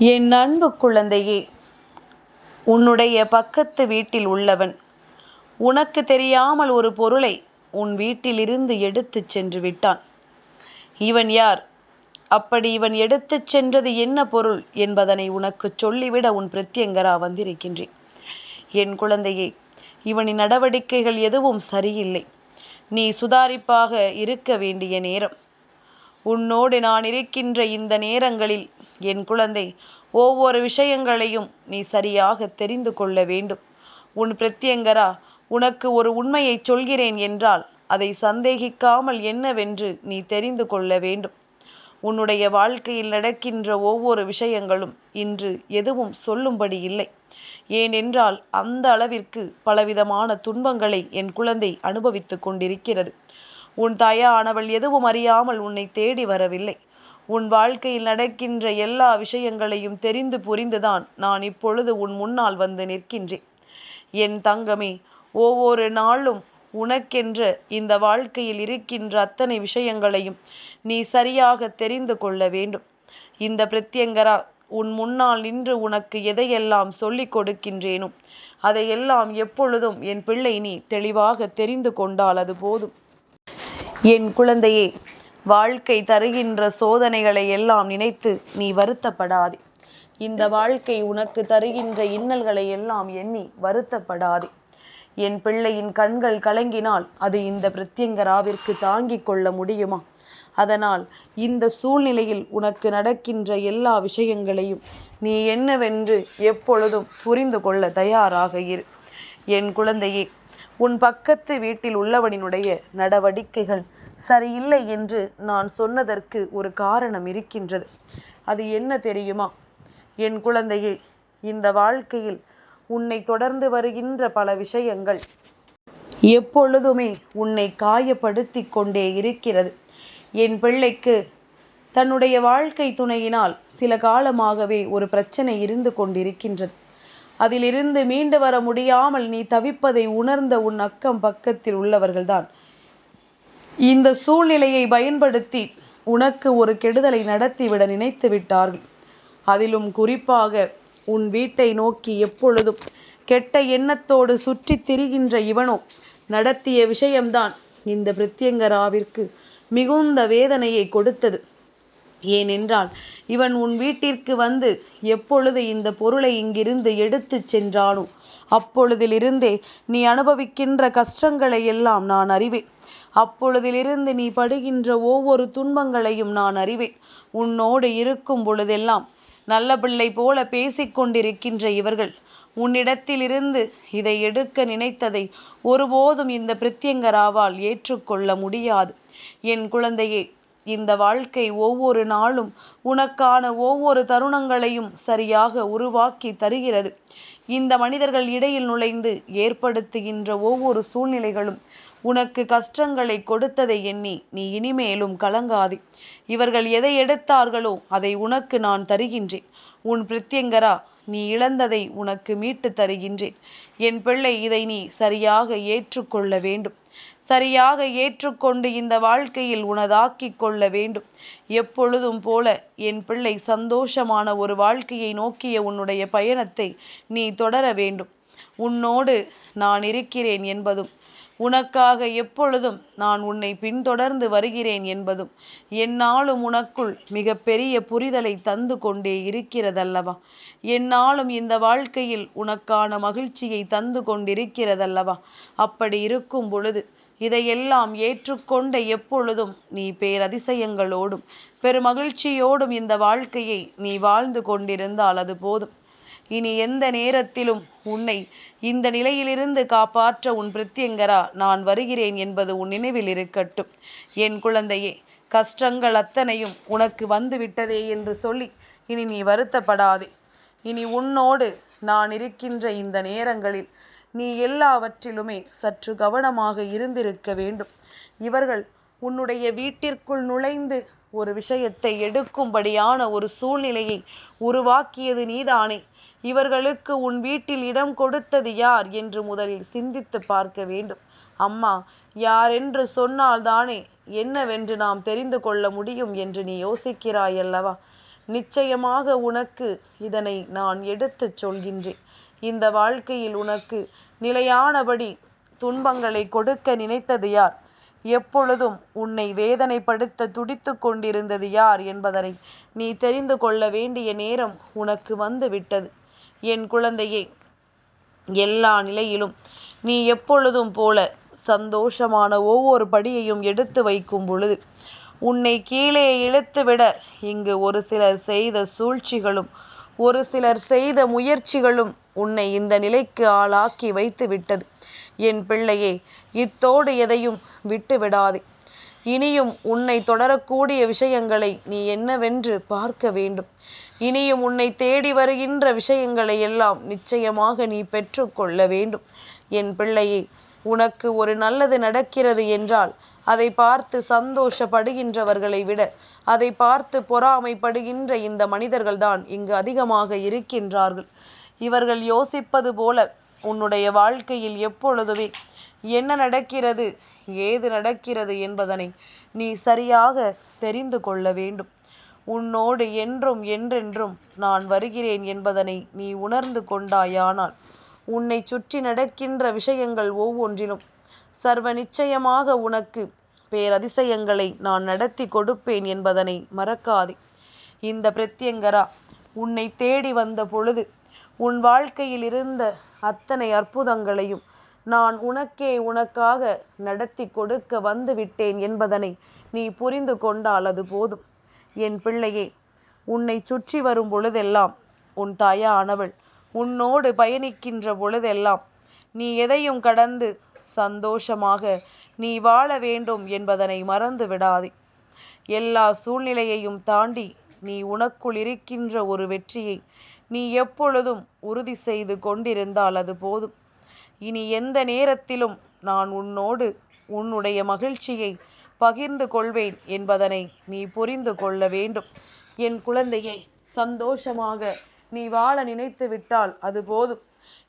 என் அன்பு குழந்தையே உன்னுடைய பக்கத்து வீட்டில் உள்ளவன் உனக்கு தெரியாமல் ஒரு பொருளை உன் வீட்டிலிருந்து எடுத்துச் சென்று விட்டான். இவன் யார்? அப்படி இவன் எடுத்துச் சென்றது என்ன பொருள் என்பதனை உனக்குச் சொல்லிவிட உன் பிரத்யங்கரா வந்திருக்கின்றேன். என் குழந்தையே இவனின் நடவடிக்கைகள் எதுவும் சரியில்லை. நீ சுதாரிப்பாக இருக்க வேண்டிய நேரம். உன்னோடு நான் இருக்கின்ற இந்த நேரங்களில் என் குழந்தை ஒவ்வொரு விஷயங்களையும் நீ சரியாக தெரிந்து கொள்ள வேண்டும். உன் பிரத்யங்கரா உனக்கு ஒரு உண்மையை சொல்கிறேன் என்றால் அதை சந்தேகிக்காமல் என்னவென்று நீ தெரிந்து கொள்ள வேண்டும். உன்னுடைய வாழ்க்கையில் நடக்கின்ற ஒவ்வொரு விஷயங்களும் இன்று எதுவும் சொல்லும்படி இல்லை. ஏனென்றால் அந்த அளவிற்கு பலவிதமான துன்பங்களை என் குழந்தை அனுபவித்து கொண்டிருக்கிறது. உன் தாயானவள் எதுவும் அறியாமல் உன்னை தேடி வரவில்லை. உன் வாழ்க்கையில் நடக்கின்ற எல்லா விஷயங்களையும் தெரிந்து புரிந்துதான் நான் இப்பொழுது உன் முன்னால் வந்து நிற்கின்றேன். என் தங்கமே ஒவ்வொரு நாளும் உனக்கென்ற இந்த வாழ்க்கையில் இருக்கின்ற அத்தனை விஷயங்களையும் நீ சரியாக தெரிந்து கொள்ள வேண்டும். இந்த பிரத்யங்கரா உன் முன்னால் நின்று உனக்கு எதையெல்லாம் சொல்லிக் கொடுக்கின்றேனோ அதையெல்லாம் எப்பொழுதும் என் பிள்ளை நீ தெளிவாக தெரிந்து கொண்டால் அது போதும். என் குழந்தையே வாழ்க்கை தருகின்ற சோதனைகளை எல்லாம் நினைத்து நீ வருத்தப்படாதே. இந்த வாழ்க்கை உனக்கு தருகின்ற இன்னல்களை எல்லாம் எண்ணி வருத்தப்படாதே. என் பிள்ளையின் கண்கள் கலங்கினால் அது இந்த பிரத்யங்கராவிற்கு தாங்கிக் கொள்ள முடியுமா? அதனால் இந்த சூழ்நிலையில் உனக்கு நடக்கின்ற எல்லா விஷயங்களையும் நீ என்னவென்று எப்பொழுதும் புரிந்து கொள்ள தயாராக இரு. என் குழந்தையே உன் பக்கத்து வீட்டில் உள்ளவனினுடைய நடவடிக்கைகள் சரியில்லை என்று நான் சொன்னதற்கு ஒரு காரணம் இருக்கின்றது. அது என்ன தெரியுமா? என் குழந்தையே இந்த வாழ்க்கையில் உன்னை தொடர்ந்து வருகின்ற பல விஷயங்கள் எப்பொழுதுமே உன்னை காயப்படுத்தி கொண்டே இருக்கிறது. என் பிள்ளைக்கு தன்னுடைய வாழ்க்கை துணையினால் சில காலமாகவே ஒரு பிரச்சனை இருந்து கொண்டிருக்கின்றது. அதிலிருந்து மீண்டு வர முடியாமல் நீ தவிப்பதை உணர்ந்த உன் அக்கம் பக்கத்தில் உள்ளவர்கள்தான். இந்த சூழ்நிலையை பயன்படுத்தி உனக்கு ஒரு கெடுதலை நடத்திவிட நினைத்து விட்டார்கள். அதிலும் குறிப்பாக உன் வீட்டை நோக்கி எப்பொழுதும் கெட்ட எண்ணத்தோடு சுற்றி திரிகின்ற இவனோ நடத்திய விஷயம்தான் இந்த பிரித்யங்கராவிற்கு மிகுந்த வேதனையை கொடுத்தது. ஏனென்றால் இவன் உன் வீட்டிற்கு வந்து எப்பொழுது இந்த பொருளை இங்கிருந்து எடுத்துச் சென்றானோ அப்பொழுதிலிருந்தே நீ அனுபவிக்கின்ற கஷ்டங்களை எல்லாம் நான் அறிவேன். அப்பொழுதிலிருந்து நீ படுகின்ற ஒவ்வொரு துன்பங்களையும் நான் அறிவேன். உன்னோடு இருக்கும் பொழுதெல்லாம் நல்ல பிள்ளை போல பேசிக்கொண்டிருக்கின்ற இவர்கள் உன்னிடத்திலிருந்து இதை எடுக்க நினைத்ததை ஒருபோதும் இந்த பிரத்யங்கராவால் ஏற்றுக்கொள்ள முடியாது. என் குழந்தையே இந்த வாழ்க்கை ஒவ்வொரு நாளும் உனக்கான ஒவ்வொரு தருணங்களையும் சரியாக உருவாக்கி தருகிறது. இந்த மனிதர்கள் இடையில் நுழைந்து ஏற்படுத்துகின்ற ஒவ்வொரு சூழ்நிலைகளும் உனக்கு கஷ்டங்களை கொடுத்ததை எண்ணி நீ இனிமேலும் கலங்காதே. இவர்கள் எதை எடுத்தார்களோ அதை உனக்கு நான் தருகின்றேன். உன் பிரத்யங்கரா நீ இழந்ததை உனக்கு மீட்டு தருகின்றேன். என் பிள்ளை இதை நீ சரியாக ஏற்றுக்கொள்ள வேண்டும். சரியாக ஏற்றுக்கொண்டு இந்த வாழ்க்கையில் உனதாக்கிக் கொள்ள வேண்டும். எப்பொழுதும் போல என் பிள்ளை சந்தோஷமான ஒரு வாழ்க்கையை நோக்கிய உன்னுடைய பயணத்தை நீ தொடர வேண்டும். உன்னோடு நான் இருக்கிறேன் என்பதும் உனக்காக எப்பொழுதும் நான் உன்னை பின்தொடர்ந்து வருகிறேன் என்பதும் என்னாலும் உனக்குள் மிக பெரிய புரிதலை தந்து கொண்டே இருக்கிறதல்லவா? என்னாலும் இந்த வாழ்க்கையில் உனக்கான மகிழ்ச்சியை தந்து கொண்டிருக்கிறதல்லவா? அப்படி இருக்கும் பொழுது இதையெல்லாம் ஏற்றுக்கொண்ட எப்பொழுதும் நீ பேரதிசயங்களோடும் பெருமகிழ்ச்சியோடும் இந்த வாழ்க்கையை நீ வாழ்ந்து கொண்டிருந்தால் அது போதும். இனி எந்த நேரத்திலும் உன்னை இந்த நிலையிலிருந்து காப்பாற்ற உன் பிரத்யங்கரா நான் வருகிறேன் என்பது உன் நினைவில் இருக்கட்டும். என் குழந்தையே கஷ்டங்கள் அத்தனையும் உனக்கு வந்து விட்டதே என்று சொல்லி இனி நீ வருத்தப்படாதே. இனி உன்னோடு நான் இருக்கின்ற இந்த நேரங்களில் நீ எல்லாவற்றிலுமே சற்று கவனமாக இருந்திருக்க வேண்டும். இவர்கள் உன்னுடைய வீட்டிற்குள் நுழைந்து ஒரு விஷயத்தை எடுக்கும்படியான ஒரு சூழ்நிலையை உருவாக்கியது நீதானே. இவர்களுக்கு உன் வீட்டில் இடம் கொடுத்தது யார் என்று முதலில் சிந்தித்து பார்க்க வேண்டும். அம்மா யாரென்று சொன்னால்தானே என்னவென்று நாம் தெரிந்து கொள்ள முடியும் என்று நீ யோசிக்கிறாய் அல்லவா நிச்சயமாக உனக்கு இதனை நான் எடுத்துச் சொல்கின்றேன். இந்த வாழ்க்கையில் உனக்கு நிலையானபடி துன்பங்களை கொடுக்க நினைத்தது யார்? எப்பொழுதும் உன்னை வேதனைப்படுத்த துடித்து கொண்டிருந்தது யார் என்பதனை நீ தெரிந்து கொள்ள வேண்டிய நேரம் உனக்கு வந்து விட்டது என் குழந்தையே எல்லா நிலையிலும் நீ எப்பொழுதும் போல சந்தோஷமான ஒவ்வொரு படியையும் எடுத்து வைக்கும் பொழுது உன்னை கீழே இழுத்துவிட இங்கு ஒரு சிலர் செய்த சூழ்ச்சிகளும் ஒரு சிலர் செய்த முயற்சிகளும் உன்னை இந்த நிலைக்கு ஆளாக்கி வைத்து விட்டது என் பிள்ளையே இத்தோடு எதையும் விட்டு விடாதே இனியும் உன்னை தொடரக்கூடிய விஷயங்களை நீ என்னவென்று பார்க்க வேண்டும். இனியும் உன்னை தேடி வருகின்ற விஷயங்களை எல்லாம் நிச்சயமாக நீ பெற்றுக்கொள்ள வேண்டும். என் பிள்ளையே உனக்கு ஒரு நல்லது நடக்கிறது என்றால் அதை பார்த்து சந்தோஷப்படுகின்றவர்களை விட அதை பார்த்து பொறாமைப்படுகின்ற இந்த மனிதர்கள்தான் இங்கு அதிகமாக இருக்கின்றார்கள். இவர்கள் யோசிப்பது போல உன்னுடைய வாழ்க்கையில் எப்பொழுதுமே என்ன நடக்கிறது ஏது நடக்கிறது என்பதனை நீ சரியாக தெரிந்து கொள்ள வேண்டும். உன்னோடு என்றும் என்றென்றும் நான் வருகிறேன் என்பதனை நீ உணர்ந்து கொண்டாயானால் உன்னை சுற்றி நடக்கின்ற விஷயங்கள் ஒவ்வொன்றிலும் சர்வ நிச்சயமாக உனக்கு பேரதிசயங்களை நான் நடத்தி கொடுப்பேன் என்பதனை மறக்காதே. இந்த பிரத்யங்கரா உன்னை தேடி வந்த பொழுது உன் வாழ்க்கையில் இருந்த அத்தனை அற்புதங்களையும் நான் உனக்கே உனக்காக நடத்தி கொடுக்க வந்து விட்டேன் என்பதனை நீ புரிந்து கொண்டால் அது போதும். என் பிள்ளையே உன்னை சுற்றி வரும் பொழுதெல்லாம் உன் தாயானவள் உன்னோடு பயணிக்கின்ற பொழுதெல்லாம் நீ எதையும் கடந்து சந்தோஷமாக நீ வாழ வேண்டும் என்பதனை மறந்து விடாதே. எல்லா சூழ்நிலையையும் தாண்டி நீ உனக்குள் இருக்கின்ற ஒரு வெற்றியை நீ எப்பொழுதும் உறுதி செய்து கொண்டிருந்தால் அது போதும். இனி எந்த நேரத்திலும் நான் உன்னோடு உன்னுடைய மகிழ்ச்சியை பகிர்ந்து கொள்வேன் என்பதனை நீ புரிந்து கொள்ள வேண்டும். என் குழந்தையை சந்தோஷமாக நீ வாழ நினைத்து விட்டால் அது போதும்.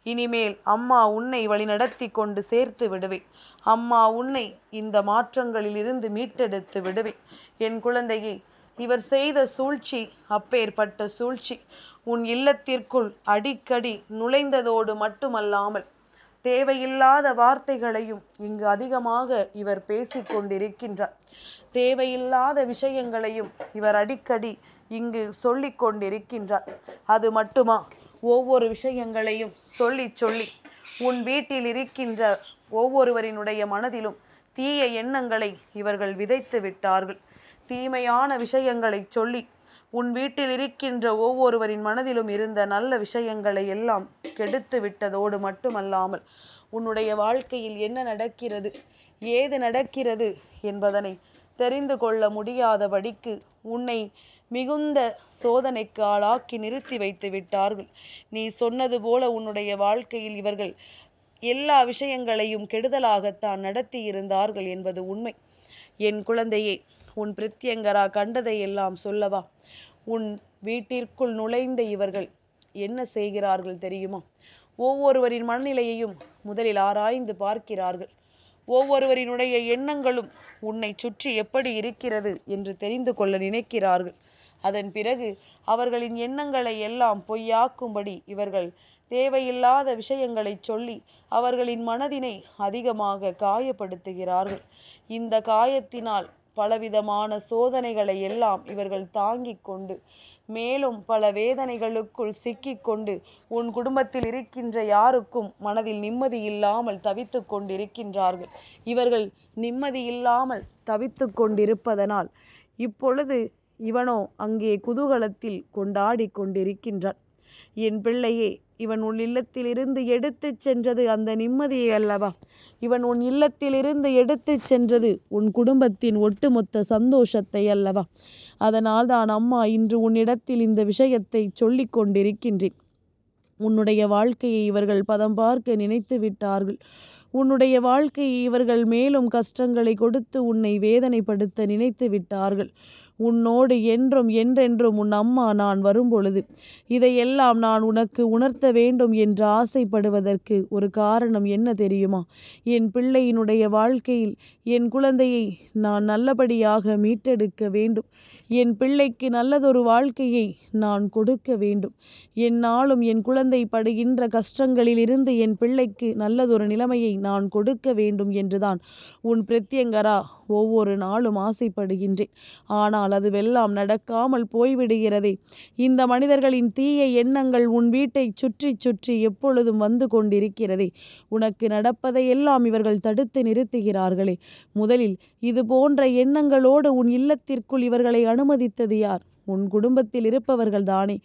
இனிமேல் அம்மா உன்னை வழிநடத்தி கொண்டு சேர்த்து விடுவேன். அம்மா உன்னை இந்த மாற்றங்களில் இருந்து மீட்டெடுத்து விடுவேன். என் குழந்தையை இவர் செய்த சூழ்ச்சி அப்பேற்பட்ட சூழ்ச்சி. உன் இல்லத்திற்குள் அடிக்கடி நுழைந்ததோடு மட்டுமல்லாமல் தேவையில்லாத வார்த்தைகளையும் இங்கு அதிகமாக இவர் பேசிக்கொண்டிருக்கின்றார் தேவையில்லாத விஷயங்களையும் இவர் அடிக்கடி இங்கு சொல்லி கொண்டிருக்கின்றார். அது மட்டுமா? ஒவ்வொரு விஷயங்களையும் சொல்லி சொல்லி உன் வீட்டில் இருக்கின்ற ஒவ்வொருவரினுடைய மனதிலும் தீய எண்ணங்களை இவர்கள் விதைத்து விட்டார்கள். தீமையான விஷயங்களை சொல்லி உன் வீட்டில் இருக்கின்ற ஒவ்வொருவரின் மனதிலும் இருந்த நல்ல விஷயங்களை எல்லாம் கெடுத்து விட்டதோடு மட்டுமல்லாமல் உன்னுடைய வாழ்க்கையில் என்ன நடக்கிறது ஏது நடக்கிறது என்பதனை தெரிந்து கொள்ள முடியாதபடிக்கு உன்னை மிகுந்த சோதனைக்கு ஆளாக்கி நிறுத்தி வைத்து விட்டார்கள். நீ சொன்னது போல உன்னுடைய வாழ்க்கையில் இவர்கள் எல்லா விஷயங்களையும் கெடுதலாகத்தான் நடத்தி இருந்தார்கள் என்பது உண்மை. என் குழந்தையே உன் பிரித்தியங்கரா கண்டதை எல்லாம் சொல்லவா? உன் வீட்டிற்குள் நுழைந்த இவர்கள் என்ன செய்கிறார்கள் தெரியுமா? ஒவ்வொருவரின் மனநிலையையும் முதலில் ஆராய்ந்து பார்க்கிறார்கள். ஒவ்வொருவரினுடைய எண்ணங்களும் உன்னை சுற்றி எப்படி இருக்கிறது என்று தெரிந்து கொள்ள நினைக்கிறார்கள். அதன் பிறகு அவர்களின் எண்ணங்களை எல்லாம் பொய்யாக்கும்படி இவர்கள் தேவையில்லாத விஷயங்களை சொல்லி அவர்களின் மனதினை அதிகமாக காயப்படுத்துகிறார்கள். இந்த காயத்தினால் பலவிதமான சோதனைகளை எல்லாம் இவர்கள் தாங்கிக் கொண்டு மேலும் பல வேதனைகளுக்குள் சிக்கிக்கொண்டு உன் குடும்பத்தில் இருக்கின்ற யாருக்கும் மனதில் நிம்மதி இல்லாமல் தவித்து கொண்டிருக்கின்றார்கள். இவர்கள் நிம்மதி இல்லாமல் தவித்து கொண்டிருப்பதனால் இப்பொழுது இவனோ அங்கே குதூகலத்தில் கொண்டாடி கொண்டிருக்கின்றான். என் பிள்ளையே இவன் உன் இல்லத்திலிருந்து எடுத்துச் சென்றது அந்த நிம்மதியை அல்லவா? இவன் உன் இல்லத்திலிருந்து எடுத்துச் சென்றது உன் குடும்பத்தின் ஒட்டுமொத்த சந்தோஷத்தை அல்லவா? அதனால் தான் அம்மா இன்று உன்னிடத்தில் இந்த விஷயத்தை சொல்லிக் கொண்டிருக்கின்றேன். உன்னுடைய வாழ்க்கையை இவர்கள் பதம் பார்க்க நினைத்து விட்டார்கள். உன்னுடைய வாழ்க்கையை இவர்கள் மேலும் கஷ்டங்களை கொடுத்து உன்னை வேதனைப்படுத்த நினைத்து விட்டார்கள். உன்னோடு என்றும் என்றென்றும் உன் அம்மா நான் வரும்பொழுது. இதையெல்லாம் நான் உனக்கு உணர்த்த வேண்டும் என்று ஆசைப்படுவதற்கு ஒரு காரணம் என்ன தெரியுமா? என் பிள்ளையினுடைய வாழ்க்கையில் என் குழந்தையை நான் நல்லபடியாக மீட்டெடுக்க வேண்டும். என் பிள்ளைக்கு நல்லதொரு வாழ்க்கையை நான் கொடுக்க வேண்டும். என்னாலும் என் குழந்தை படுகின்ற கஷ்டங்களில் இருந்து என் பிள்ளைக்கு நல்லதொரு நிலைமையை நான் கொடுக்க வேண்டும் என்றுதான் உன் பிரத்யங்கரா ஒவ்வொரு நாளும் ஆசைப்படுகின்றேன். ஆனால் அதுவெல்லாம் நடக்காமல் போய்விடுகிறதே. இந்த மனிதர்களின் தீய எண்ணங்கள் உன் வீட்டை சுற்றி சுற்றி எப்பொழுதும் வந்து கொண்டிருக்கிறதே. உனக்கு நடப்பதையெல்லாம் இவர்கள் தடுத்து நிறுத்துகிறார்களே. முதலில் இது போன்ற எண்ணங்களோடு உன் இல்லத்திற்குள் இவர்களை அனுமதித்தது யார்? உன் குடும்பத்தில் இருப்பவர்கள் தானே.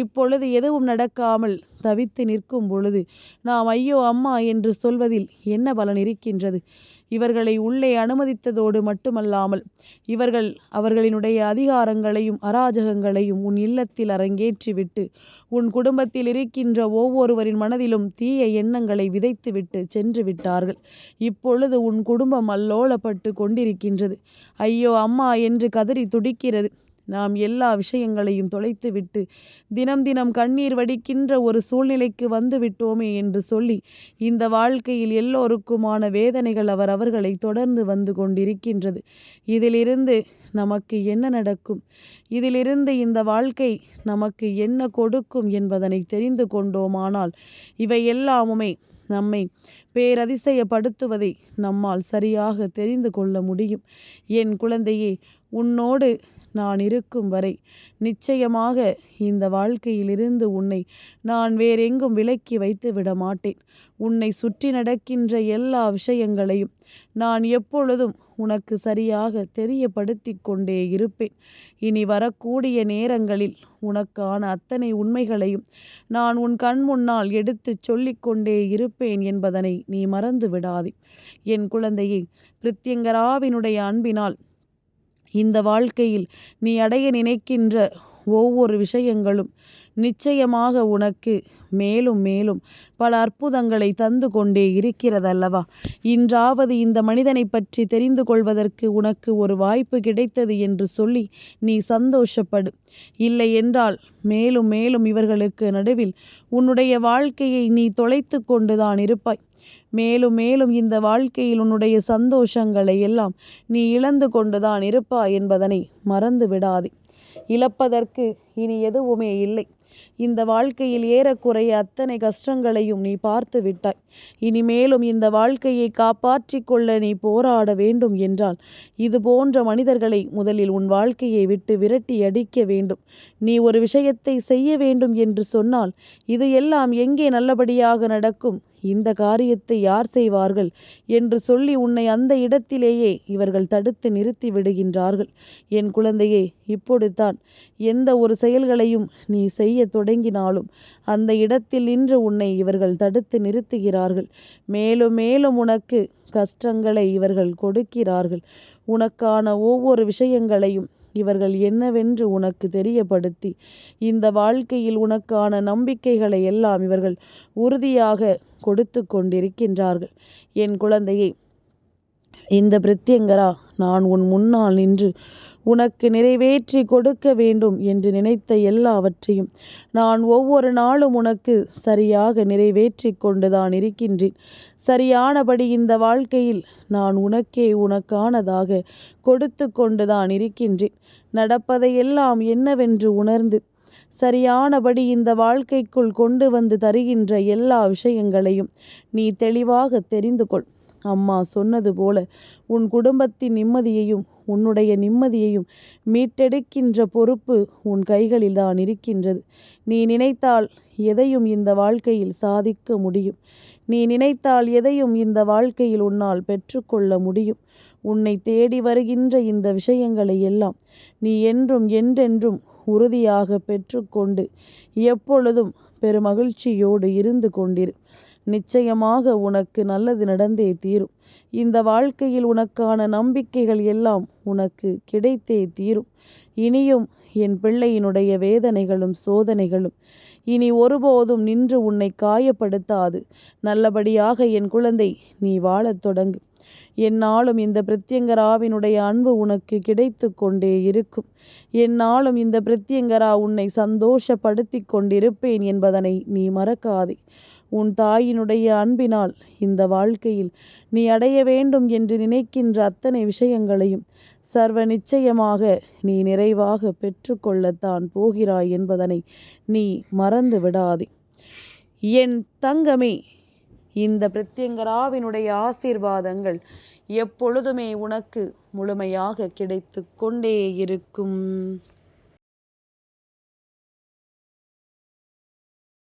இப்பொழுது எதுவும் நடக்காமல் தவித்து நிற்கும் பொழுது நாம் ஐயோ அம்மா என்று சொல்வதில் என்ன பலன் இருக்கின்றது? இவர்களை உள்ளே அனுமதித்ததோடு மட்டுமல்லாமல் இவர்கள் அவர்களினுடைய அதிகாரங்களையும் அராஜகங்களையும் உன் இல்லத்தில் அரங்கேற்றிவிட்டு உன் குடும்பத்தில் இருக்கின்ற ஒவ்வொருவரின் மனதிலும் தீய எண்ணங்களை விதைத்துவிட்டு சென்று விட்டார்கள். இப்பொழுது உன் குடும்பம் அல்லோலப்பட்டு கொண்டிருக்கின்றது. ஐயோ அம்மா என்று கதறி துடிக்கிறது. நாம் எல்லா விஷயங்களையும் தொலைத்துவிட்டு தினம் தினம் கண்ணீர் வடிக்கின்ற ஒரு சூழ்நிலைக்கு வந்து விட்டோமே என்று சொல்லி இந்த வாழ்க்கையில் எல்லோருக்குமான வேதனைகள் அவர் அவர்களை தொடர்ந்து வந்து கொண்டிருக்கின்றது. இதிலிருந்து நமக்கு என்ன நடக்கும்? இதிலிருந்து இந்த வாழ்க்கை நமக்கு என்ன கொடுக்கும் என்பதனை தெரிந்து கொண்டோமானால் இவை எல்லாமுமே நம்மை பேரதிசயப்படுத்துவதை நம்மால் சரியாக தெரிந்து கொள்ள முடியும். என் குழந்தையே உன்னோடு நான் இருக்கும் வரை. நிச்சயமாக இந்த வாழ்க்கையிலிருந்து உன்னை நான் வேறெங்கும் விலக்கி வைத்து விட மாட்டேன். உன்னை சுற்றி நடக்கின்ற எல்லா விஷயங்களையும் நான் எப்பொழுதும் உனக்கு சரியாக தெரியப்படுத்தி கொண்டே இருப்பேன். இனி வரக்கூடிய நேரங்களில் உனக்கான அத்தனை உண்மைகளையும் நான் உன் கண் முன்னால் எடுத்துச் சொல்லிக்கொண்டே இருப்பேன் என்பதனை நீ மறந்து விடாதே. என் குழந்தையை பிரித்யங்கராவினுடைய அன்பினால் இந்த வாழ்க்கையில் நீ அடைய நினைக்கின்ற ஒவ்வொரு விஷயங்களும் நிச்சயமாக உனக்கு மேலும் மேலும் பல அற்புதங்களை தந்து கொண்டே இருக்கிறதல்லவா? இன்றாவது இந்த மனிதனை பற்றி தெரிந்து கொள்வதற்கு உனக்கு ஒரு வாய்ப்பு கிடைத்தது என்று சொல்லி நீ சந்தோஷப்படு. இல்லை என்றால் மேலும் மேலும் இவர்களுக்கு நடுவில் உன்னுடைய வாழ்க்கையை நீ தொலைத்து கொண்டுதான் இருப்பாய். மேலும் மேலும் இந்த வாழ்க்கையில் உன்னுடைய சந்தோஷங்களை எல்லாம் நீ இழந்து கொண்டுதான் இருப்பாய் என்பதனை மறந்து விடாதே. இழப்பதற்கு இனி எதுவுமே இல்லை. இந்த வாழ்க்கையில் ஏறக்குறைய அத்தனை கஷ்டங்களையும் நீ பார்த்து விட்டாய். இனிமேலும் இந்த வாழ்க்கையை காப்பாற்றி கொள்ள நீ போராட வேண்டும் என்றால் இது போன்ற மனிதர்களை முதலில் உன் வாழ்க்கையை விட்டு விரட்டி அடிக்க வேண்டும். நீ ஒரு விஷயத்தை செய்ய வேண்டும் என்று சொன்னால் இது எல்லாம் எங்கே நல்லபடியாக நடக்கும்? இந்த காரியத்தை யார் செய்வார்கள் என்று சொல்லி உன்னை அந்த இடத்திலேயே இவர்கள் தடுத்து நிறுத்தி விடுகின்றார்கள். என் குழந்தையே இப்பொழுதுதான் எந்த ஒரு செயல்களையும் நீ செய்ய தொடங்கினாலும் அந்த இடத்தில் நின்று உன்னை இவர்கள் தடுத்து நிறுத்துகிறார்கள். மேலும் மேலும் உனக்கு கஷ்டங்களை இவர்கள் கொடுக்கிறார்கள். உனக்கான ஒவ்வொரு விஷயங்களையும் இவர்கள் என்னவென்று உனக்கு தெரியப்படுத்தி. இந்த வாழ்க்கையில் உனக்கான நம்பிக்கைகளை எல்லாம் இவர்கள் உறுதியாக கொடுத்து கொண்டிருக்கின்றார்கள். என் குழந்தையை இந்த பிரத்யங்கரா நான் உன் முன்னால் நின்று உனக்கு நிறைவேற்றி கொடுக்க வேண்டும் என்று நினைத்த எல்லாவற்றையும் நான் ஒவ்வொரு நாளும் உனக்கு சரியாக நிறைவேற்றி கொண்டுதான் இருக்கின்றேன். சரியானபடி இந்த வாழ்க்கையில் நான் உனக்கே உனக்கானதாக கொடுத்து கொண்டுதான் இருக்கின்றேன். நடப்பதையெல்லாம் என்னவென்று உணர்ந்து சரியானபடி இந்த வாழ்க்கைக்குள் கொண்டு வந்து தருகின்ற எல்லா விஷயங்களையும் நீ தெளிவாக தெரிந்து கொள். அம்மா சொன்னது போல உன் குடும்பத்தின் நிம்மதியையும் உன்னுடைய நிம்மதியையும் மீட்டெடுக்கின்ற பொறுப்பு உன் கைகளில் தான் இருக்கின்றது. நீ நினைத்தால் எதையும் இந்த வாழ்க்கையில் சாதிக்க முடியும். நீ நினைத்தால் எதையும் இந்த வாழ்க்கையில் உன்னால் பெற்றுக்கொள்ள முடியும். உன்னை தேடி வருகின்ற இந்த விஷயங்களை எல்லாம் நீ என்றும் என்றென்றும் உறுதியாக பெற்றுக்கொண்டு எப்பொழுதும் பெருமகிழ்ச்சியோடு இருந்து கொண்டிரு. நிச்சயமாக உனக்கு நல்லது நடந்தே தீரும். இந்த வாழ்க்கையில் உனக்கான நம்பிக்கைகள் எல்லாம் உனக்கு கிடைத்தே தீரும். இனியும் என் பிள்ளையினுடைய வேதனைகளும் சோதனைகளும் இனி ஒருபோதும் நின்று உன்னை காயப்படுத்தாது. நல்லபடியாக என் குழந்தை நீ வாழத் தொடங்கு. என்னாலும் இந்த பிரத்யங்கராவினுடைய அன்பு உனக்கு கிடைத்து கொண்டே இருக்கும். என்னாலும் இந்த பிரத்யங்கரா உன்னை சந்தோஷப்படுத்தி கொண்டிருப்பேன் என்பதனை நீ மறக்காதே. உன் தாயினுடைய அன்பினால் இந்த வாழ்க்கையில் நீ அடைய வேண்டும் என்று நினைக்கின்ற அத்தனை விஷயங்களையும் சர்வ நிச்சயமாக நீ நிறைவாக பெற்றுக்கொள்ளத்தான் போகிறாய் என்பதனை நீ மறந்து விடாதே. என் தங்கமே இந்த பிரத்யங்கராவினுடைய ஆசீர்வாதங்கள் எப்பொழுதுமே உனக்கு முழுமையாக கிடைத்து கொண்டே இருக்கும்.